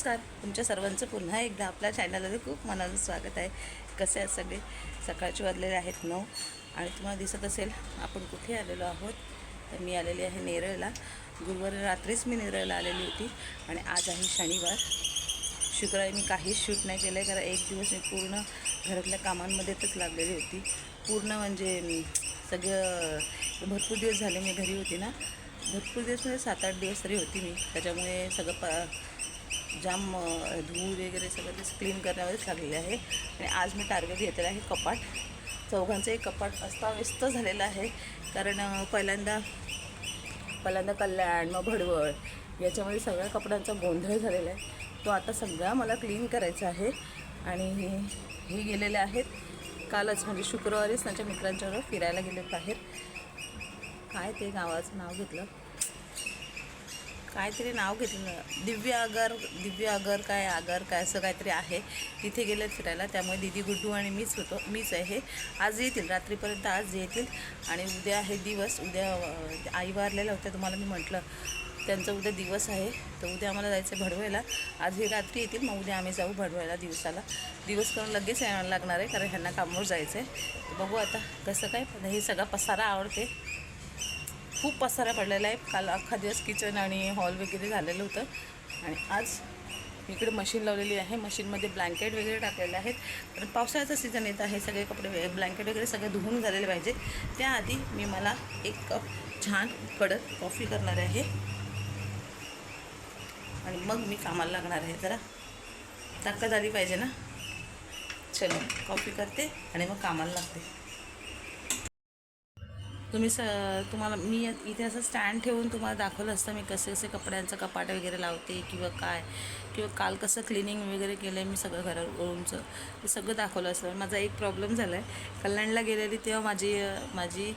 नमस्कार. तुमच्या सर्वांचं पुन्हा एकदा आपल्या चॅनलमध्ये खूप मनाचं स्वागत आहे. कसे आहेत सगळे? सकाळचे वाजलेले आहेत नऊ आणि तुम्हाला दिसत असेल आपण कुठे आलेलो आहोत? तर मी आलेली आहे नेरळला. गुरुवारी रात्रीच मी नेरळला आलेली होती आणि आज आहे शनिवार. शुक्रवारी मी काहीच शूट नाही केलं आहे कारण एक दिवस मी पूर्ण घरातल्या कामांमध्येच लागलेली होती. पूर्ण म्हणजे सगळं भरपूर दिवस झाले मी घरी होती ना. भरपूर दिवस म्हणजे सात आठ दिवस तरी होती मी. त्याच्यामुळे सगळं प जाम धूळ वगैरे सगळं ते क्लीन करण्यामध्येच लागलेले आहे. आणि आज मी टार्गेट घेतलेलं आहे कपाट. चौघांचं एक कपाट अस्ताव्यस्त झालेलं आहे. कारण पहिल्यांदा पहिल्यांदा कल्याण मग भडवळ याच्यामध्ये सगळ्या कपड्यांचा गोंधळ झालेला आहे. तो आता सगळा मला क्लीन करायचा आहे. आणि हे हे गेलेले आहेत. कालच म्हणजे शुक्रवारीच त्यांच्या मित्रांच्याबरोबर फिरायला गेले बाहेर. काय ते गावाचं नाव घेतलं. काहीतरी नाव घेतलं. दिव्य आगर दिव्य आगर काय आगर काय असं काहीतरी आहे. तिथे गेले फिरायला. त्यामुळे दिदी गुड्डू आणि मीच होतो मीच आहे आज येतील रात्रीपर्यंत आज येतील. आणि उद्या आहे दिवस. उद्या आई वारलेल्या होत्या तुम्हाला मी म्हटलं. त्यांचा उद्या दिवस आहे. तर उद्या आम्हाला जायचं आहे भडवायला. आज ही रात्री येतील मग उद्या आम्ही जाऊ भडवायला दिवसाला. दिवस करून लगेच यायला लागणार आहे कारण ह्यांना कामावर जायचं आहे बघू आता कसं काय हे सगळा पसारा आवडते. खूप पसारा पडलेला आहे. काल अख्खा दिवस किचन आणि हॉल वगैरे झालेलं होतं. आणि आज इकडे मशीन लावलेली आहे. मशीनमध्ये ब्लँकेट वगैरे टाकलेले आहेत. कारण पावसाळ्याचा सीझन येत आहे. सगळे कपडे ब्लँकेट वगैरे सगळे धुवून झालेले पाहिजे. त्याआधी मी मला एक कप छान कडक कॉफी करणार आहे. आणि मग मी कामाला लागणार आहे. जरा ताकद आली पाहिजे ना? चलो कॉफी करते आणि मग कामाला लागते. तुम्ही स तुम्हाला मी इथे असं स्टँड ठेवून तुम्हाला दाखवलं असतं मी कसे कसे कपड्यांचं कपाट वगैरे लावते किंवा काय किंवा काल कसं क्लिनिंग वगैरे केलं आहे मी सगळं घरा रूमचं ते सगळं दाखवलं असतं. माझा एक प्रॉब्लेम झाला आहे कल्याणला गेलेली तेव्हा माझी माझी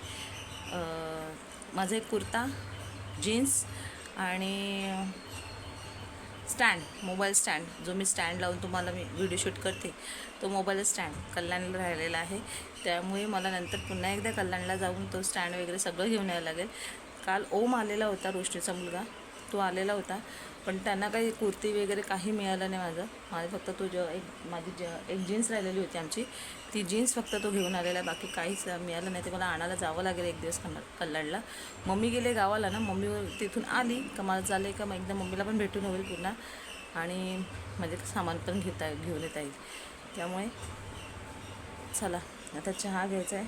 माझा एक कुर्ता जीन्स आणि स्टँड मोबाईल स्टँड जो मी स्टँड लावून तुम्हाला मी व्हिडिओ शूट करते तो मोबाईल स्टँड कल्याणला राहिलेला आहे. त्यामुळे मला नंतर पुन्हा एकदा कल्याणला जाऊन तो स्टँड वगैरे सगळं घेऊन यावं लागेल. काल ओम आलेला होता रोशनीचा मुलगा. तो आलेला होता. पण त्यांना काही कुर्ती वगैरे काही मिळालं नाही माझं. माझं फक्त तो ज एक माझी ज एक जीन्स राहिलेली होती आमची ती जीन्स फक्त तो घेऊन आलेला आहे. बाकी काहीच मिळालं नाही. ते मला आणायला जावं लागेल एक दिवस कन्न कल्याणला मम्मी गेले गावाला ना मम्मी तिथून आली. का मला झालं का मग एकदा मम्मीला पण भेटून होईल पुन्हा. आणि म्हणजे सामान पण घेता घेऊन येता येईल. त्यामुळे चला आता चहा घ्यायचा आहे.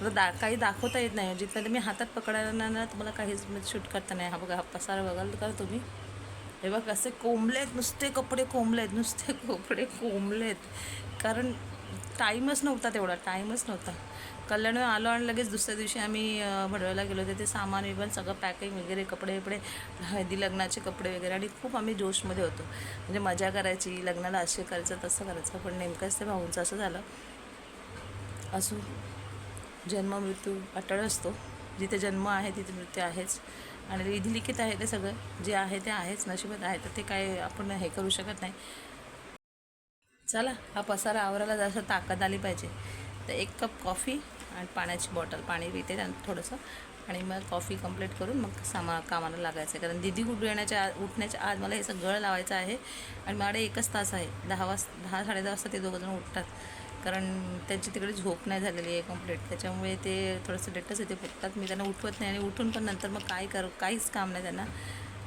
मला दा काही दाखवता येत नाही. जिथपर्यंत मी हातात पकडायला ना तुम्हाला काहीच म्हणजे शूट करता नाही. हा बघा हा पसार बघाल का तुम्ही. हे बघ असे कोंबले आहेत नुसते कपडे कोंबले आहेत नुसते कपडे कोंबले आहेत कारण टाईमच नव्हता तेवढा टाईमच नव्हता. कल्याण आलो आणि लगेच दुसऱ्या दिवशी आम्ही भडवायला गेलो होते. ते सामान विमान सगळं पॅकिंग वगैरे कपडे वपडे हळदी लग्नाचे कपडे वगैरे आणि खूप आम्ही जोशमध्ये होतो. म्हणजे मजा करायची लग्नाला असे करायचं तसं करायचं पण नेमकंच ते भाऊंचं असं झालं. असो जन्म मृत्यू अटळ असतो. जिथे जन्म आहे तिथे मृत्यू आहेच. आणि विधिलिखित आहे ते सगळं जे आहे ते आहेच नशिबात आहे तर ते काय आपण हे करू शकत नाही. चला हा पसारा आवरायला जसं ताकद आली पाहिजे. तर एक कप कॉफी आणि पाण्याची बॉटल पाणी पिते थोडंसं. आणि मग कॉफी कंप्लीट करून मग सामा कामाला लागायचं. आहे कारण दिदी उठ येण्याच्या आ उठण्याच्या आज मला हे सगळं लावायचं आहे. आणि माझ्याकडे एकच तास आहे. दहा वाजता दहा साडेदहा वाजता ते दोघंजण उठतात. कारण त्यांची तिकडे झोप नाही झालेली आहे कंप्लीट त्याच्यामुळे ते थोडंसं लेटच येते फुटतात मी त्यांना उठवत नाही आणि उठून पण नंतर मग काय करू काहीच काम नाही त्यांना.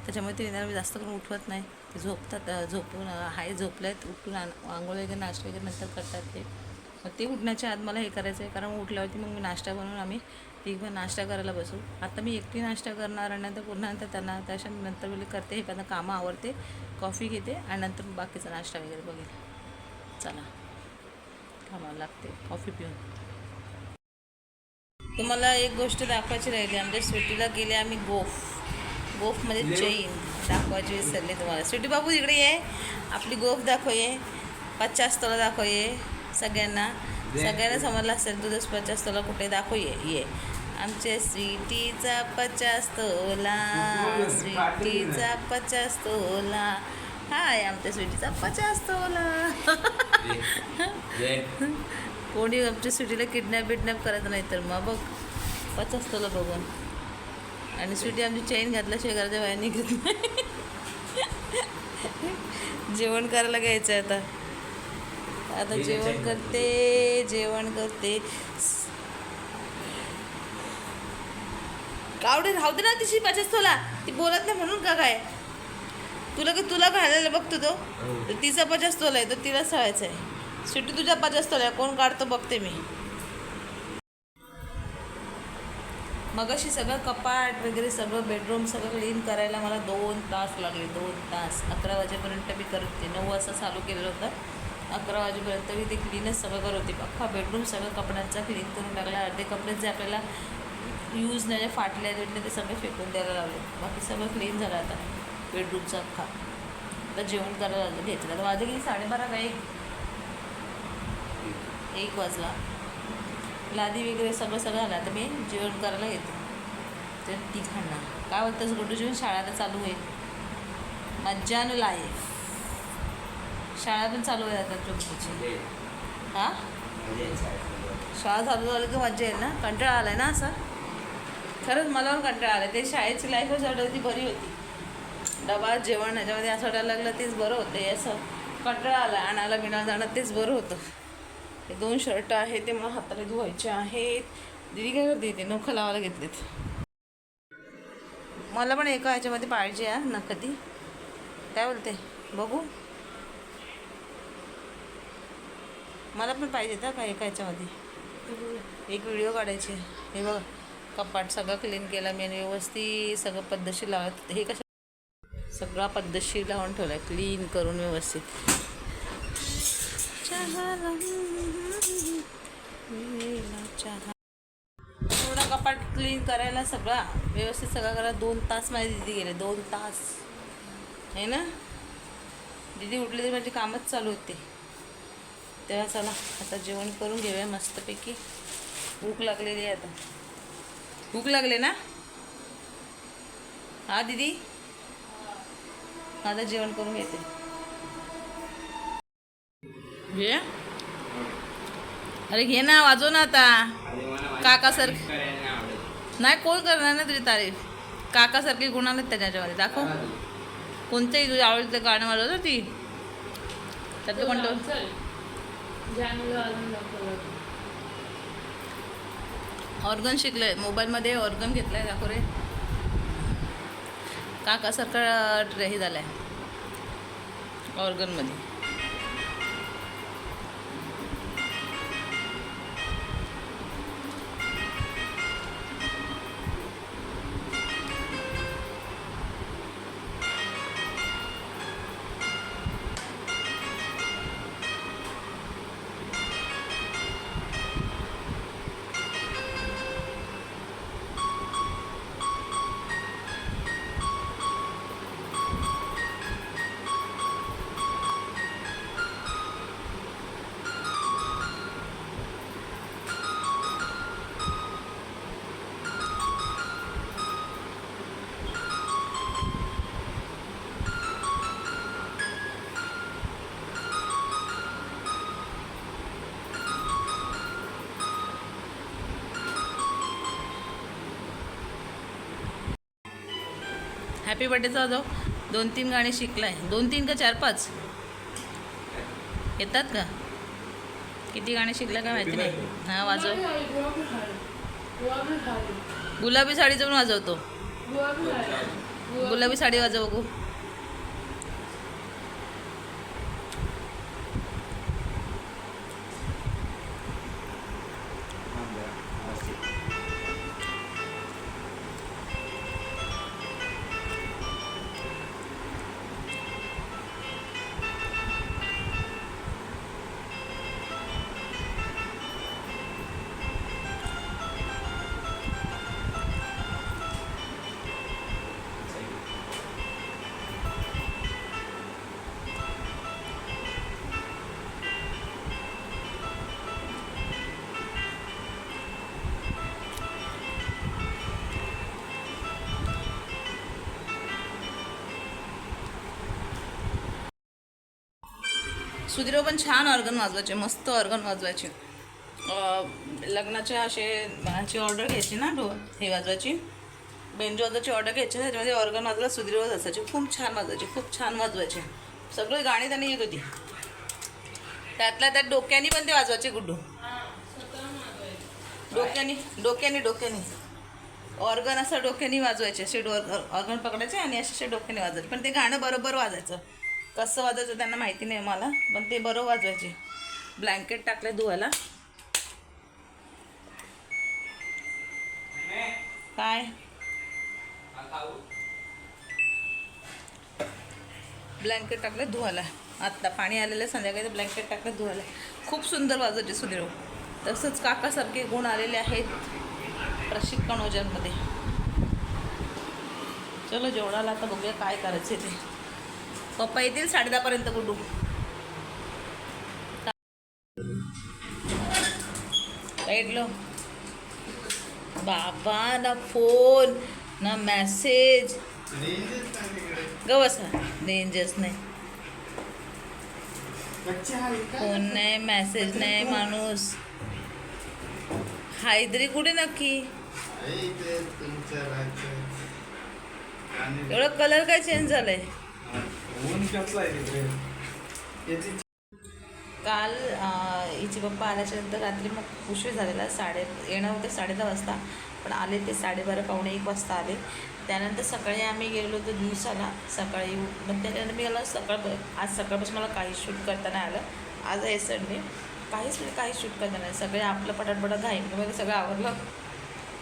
त्याच्यामुळे ते त्यांना जास्त करून उठवत नाही. ते झोपतात झोपून हाय झोपले आहेत उठून आंघोळ वगैरे नाश्ता वगैरे नंतर करतात ते. मग ते उठण्याच्या आत मला हे करायचं आहे कारण उठल्यावरती मग मी नाश्ता बनवून आम्ही तिघं नाश्ता करायला बसू. आता मी एकटी नाश्ता करणार आणि नंतर पुन्हा नंतर त्यांना त्याच्या नंतर वगैरे करते हे त्यांना कामं आवडते. कॉफी घेते आणि नंतर बाकीचा नाश्ता वगैरे बघेल चला. कामाला लागते. कॉफी पिऊन. तुम्हाला एक गोष्ट दाखवायची राहिली. आमच्या स्वीटीला गेले आम्ही गोफ. गोफमध्ये चैन. दाखवायची विसरले तुम्हाला. स्वीटी बाबू इकडे ये. आपली गोफ दाखव ये. पचास तोला दाखव ये. सगळ्यांना. सगळ्यांना समजलं असेल तुझं पचास तोला कुठे दाखव ये. ये. आमच्या स्वीटीचा पचास तोला. स्वीटीचा पचास तोला. हाय आमच्या स्वीटीचा पचास तोला. कोणी आमच्या स्वीटीला किडनॅप बिडनॅप करत नाही तर मग बघ. पचास तोला बघून. आणि स्वीटी आमची चेन घातल्याशिवाय घराच्या बाहेर निघत नाही. जेवण करायला घ्यायचं आहे आता. आता जेवण करते जेवण करते. कावडे राहू दे ना तिची पाचच तुला. ती बोलत नाही म्हणून का काय? तुला की तुला घालायला बघतो तो? तर तिचा पचास तोला आहे तर तिला सळायचं आहे. सुट्टी तुझ्या पचास आहे कोण काढतो बघते मी. मगाशी सगळं कपाट वगैरे सगळं बेडरूम सगळं क्लीन करायला मला दोन तास लागले दोन तास. अकरा वाजेपर्यंत मी करत होते. नऊ वाजता चालू केलेलं होतं. अकरा वाजेपर्यंत मी ते क्लीनच सगळं करत होते. अख्खा बेडरूम सगळं कपड्यांचा क्लीन करून टाकला. अर्धे कपडे जे आपल्याला यूज नाही फाटले बिटले ते सगळे फेकून द्यायला लावले बाकी सगळं क्लीन झालं आता. बेडरूमचा अख्खा. आता जेवण करायला घेतलं तर आता की साडेबारा काय एक वाजला. लादी वगैरे सगळं सगळं आलं आता मी जेवण करायला येते. तर ती खाणार. काय बोलतंस गुड्डू? जेवण शाळा चालू होईल. मज्जा न लाईफ शाळा पण चालू आहे आता चोपडीची हां? शाळा चालू झाली की मज्जा येईल ना? कंटाळा आलाय ना असा? खरंच मला पण कंटाळा आला ते शाळेची लाईफच वाटत ती बरी होती. डबा जेवण ह्याच्यामध्ये असं वाटायला लागलं तेच बरं होतं हे असं. कंटाळा आला आणायला बिना जाणं तेच बरं होतं. हे दोन शर्ट आहेत ते मला हाताने धुवायचे आहेत. दिदी काय करते? ते नखं लावायला घेतलेत. मला पण एका ह्याच्यामध्ये पाहिजे आहे नखं ती. काय बोलते? बघू. मला पण पाहिजे का काय एका ह्याच्यामध्ये? एक व्हिडिओ काढायची आहे. हे बघा. कपाट सगळं क्लीन केला मी आणि व्यवस्थित सगळं पद्धतशीर लावत हे कसं सगळा पद्धतशीर लावून ठेवला आहे क्लीन करून व्यवस्थित. चहा पूर्ण कपाट क्लीन करायला सगळा व्यवस्थित सगळं करा. दोन तास माझी दिदी गेले. दोन तास. आहे ना? दिदी उठली तरी माझी कामच चालू होते. तेव्हा चला आता जेवण करून घेऊया मस्तपैकी. भूक लागलेली आहे आता. भूक लागले ना? हा दीदी? आता जेवण करून घेते. घे. अरे घे ना वाजव ना आता. काका सर नाही कोण करणार ना तुझी तारीफ? काकासारखी गुण आलेत त्याच्यामध्ये दाखव. कोणतंही तुझ्या आवडीचं गाणं वाजवतं ती. त्यातलं कोणतं ऑर्गन शिकलंय. मोबाईलमध्ये ऑर्गन घेतलंय दाखव रे. काकासारखा हे झालाय. ऑर्गनमध्ये. हॅपी बर्थडेचा जाऊ दोन तीन गाणी शिकलाय. दोन तीन का चार पाच? येतात का? किती गाणी शिकला का माहिती नाही. हां वाजव. गुलाबी साडीचं पण वाजवतो. गुलाबी साडी वाजव बघू. सुधीरव पण छान ऑर्गन वाजवायचे मस्त ऑर्गन वाजवायचे. लग्नाच्या असे ह्याची ऑर्डर घ्यायची ना डो हे वाजवायची. बेंजोजाची ऑर्डर घ्यायची ना त्याच्यामध्ये ऑर्गन वाजवायला सुधीरवच असायचे खूप छान वाजवायचे खूप छान वाजवायचे. सगळे गाणी त्यांनी येत होती. त्यातल्या त्यात डोक्यानी पण ते वाजवायचे गुड्डू. डोक्यानी डोक्यानी डोक्यानी. ऑर्गन असं डोक्यानी वाजवायचे असे डो ऑर्गन पकडायचे आणि असे असे डोक्याने वाजवायचे. पण ते गाणं बरोबर वाजायचं. कसं वाजायचं त्यांना माहिती नाही मला पण ते बरं वाजवायचे. ब्लँकेट टाकले धुवायला. काय? ब्लँकेट टाकलं धुवायला. आत्ता पाणी आलेलं आहे संध्याकाळी ब्लँकेट टाकलं धुवायला. खूप सुंदर वाजवते सुधीर तसंच काकासारखे गुण आलेले आहेत प्रशिक्षण ओजनमध्ये चलो जेवणाला आता बघूया काय करायचे ते. पप्पा येतील साडे दहापर्यंत कुठू लो बाबा ना फोन ना मॅसेज. ग बसा नाही. फोन नाही मॅसेज नाही माणूस. हायद्री कुठे नक्की? एवढा कलर काय चेंज झालाय? काल अं, हिचे पप्पा आल्याच्यानंतर रात्री मग उशीर झालेला साडे येणं होते साडे दहा वाजता पण आले ते साडेबारा पावणे एक वाजता आले. त्यानंतर सकाळी आम्ही गेलो होतो दिवसाला सकाळी मग त्याच्यानंतर मी मला सकाळ आज सकाळपासून मला काही शूट करता नाही आलं. आज आहे संडे काहीच म्हणजे काहीच शूट करता नाही सगळे आपलं पटापट वगैरे सगळं आवरलं.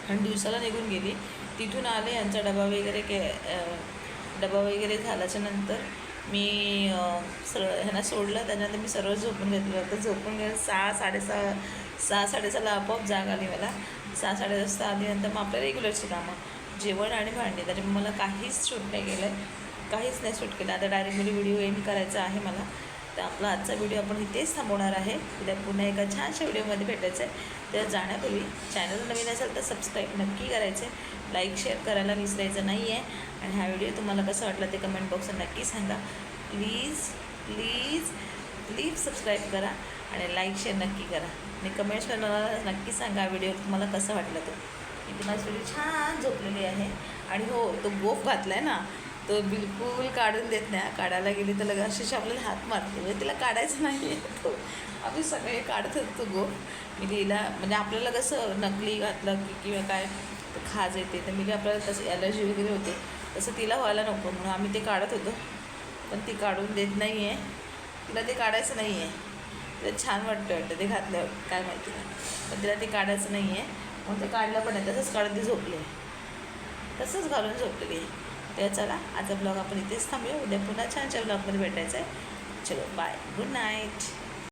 आणि दिवसाला निघून गेली. तिथून आले यांचा डबा वगैरे के डबा वगैरे झाल्याच्यानंतर मी सर सरळ ह्यांना सोडलं. त्याच्यानंतर मी सरळ झोपून घेतलं. होतं झोपून घेऊन सहा साडेसहा सहा साडेसहाला आपोआप जाग आली मला. सहा साडे वाजता आल्यानंतर मग आपल्या रेग्युलरची कामं. जेवण आणि भांडी. त्याच्यामुळे मला काहीच शूट नाही केलं काहीच नाही शूट केलं. आता डायरेक्टली व्हिडिओ एंड करायचा आहे मला. तर आपला आजचा व्हिडिओ आपण इथेच थांबवणार आहे. उद्या पुन्हा एका छानशा व्हिडिओमध्ये भेटायचं आहे तर जाण्यापूर्वी चॅनल नवीन असेल तर सबस्क्राईब नक्की करायचं आहे लाईक शेअर करायला विसरायचं नाही आहे आणि हा व्हिडिओ तुम्हाला कसा वाटला ते कमेंट बॉक्सवर नक्की सांगा. प्लीज प्लीज प्लीज सबस्क्राईब करा आणि लाईक शेअर नक्की करा. आणि कमेंट्सवर मला नक्की सांगा व्हिडिओ तुम्हाला कसा वाटला तो. मी तुम्हाला व्हिडिओ छान झोपलेली आहे. आणि हो तो गोफ घातला आहे ना. तर बिलकुल काढून देत नाही. काढायला गेली तर लगे अशी आपल्याला हात मारते. म्हणजे तिला काढायचं नाही आहे तो. आम्ही सगळे काढत होतो गो. मी तिला म्हणजे आपल्याला कसं नकली घातलं की किंवा काय खाज येते. तर मी आपल्याला तसं ॲलर्जी वगैरे होते. तसं तिला व्हायला नको. म्हणून आम्ही ते काढत होतो. पण ती काढून देत नाही आहे तिला ते काढायचं नाही आहे तिला छान वाटतं वाटतं ते घातल्यावर. काय माहिती. नाही पण तिला ते काढायचं नाही आहे म्हणून ते काढलं पण आहे तसंच काढून ती झोपली. आहे तसंच घालून झोपलेली आहे तर चला आजचा ब्लॉग आपण इथेच थांबूया. उद्या पुन्हा छान ब्लॉगमध्ये भेटायचं आहे चलो बाय गुड नाईट